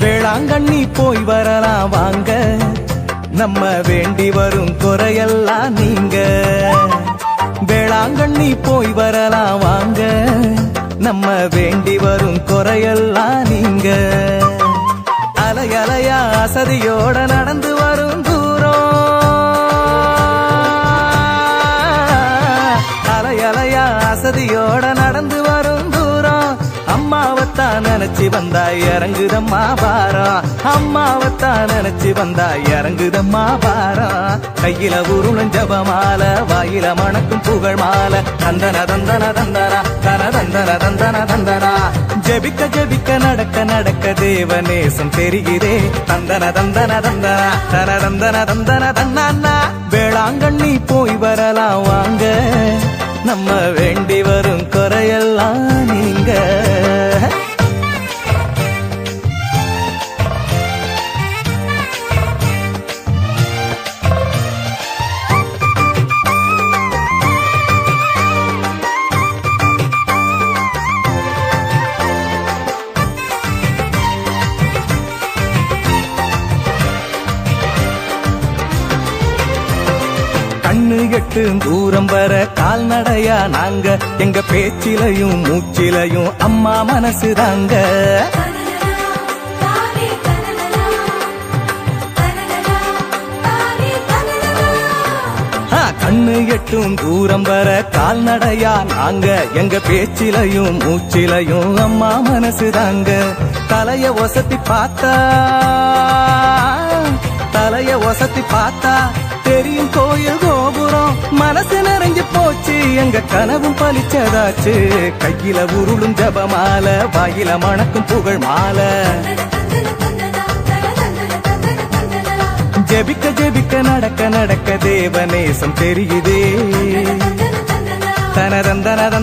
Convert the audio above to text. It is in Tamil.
வேளாங்கண்ணி போய் வரலாம் வாங்க. நம்ம வேண்டி வரும் குறையெல்லாம் நீங்க. வேளாங்கண்ணி போய் வரலாம் வாங்க. நம்ம வேண்டி வரும் குறையெல்லாம் நீங்க. அலை அலையா அசதியோட நடந்து வரும் தூரம். அலை அலையா அசதியோட அம்மாவத்தான் நினைச்சு வந்தா இறங்குதம்மா பாரம். அம்மாவத்தான் நினைச்சு வந்தா இறங்குதம்மா பாரம். கையில உருளும் ஜபமால வாயில மணக்கும் புகழ் மால. தந்தன தந்தன தந்தனா தன தந்தன தந்தன தந்தனா. ஜெபிக்க ஜெபிக்க நடக்க நடக்க தேவநேசம் தெரிகிறே தந்தன தந்தன தந்தனா தன தந்தன தந்தன தன்னா வேளாங்கண்ணி போய் வரலாம் வாங்க. நம்ம வேண்டி வரும் குறையெல்லாம் ஒன்னு எட்டு தூரம் வர கால்நடையா நாங்க? எங்க பேச்சிலையும் மூச்சிலையும் அம்மா மனசு தாங்க. கண்ணு எட்டும் தூரம் வர கால்நடையா நாங்க? எங்க பேச்சிலையும் மூச்சிலையும் அம்மா மனசு தாங்க. தலைய ஒசத்தி பார்த்தா தலைய ஒசத்தி பார்த்தா தெரியும் கோயில் கோபுரம் மனசு நிறைஞ்சு போச்சு. எங்க கனவும் பலிச்சதாச்சு கையில உருளும் ஜபமால வாயில மணக்கும் புகழ் மாலை. ஜெபிக்க ஜெபிக்க நடக்க நடக்க தேவநேசம் தெரியுதே. தனனனா தனதந்தனதன்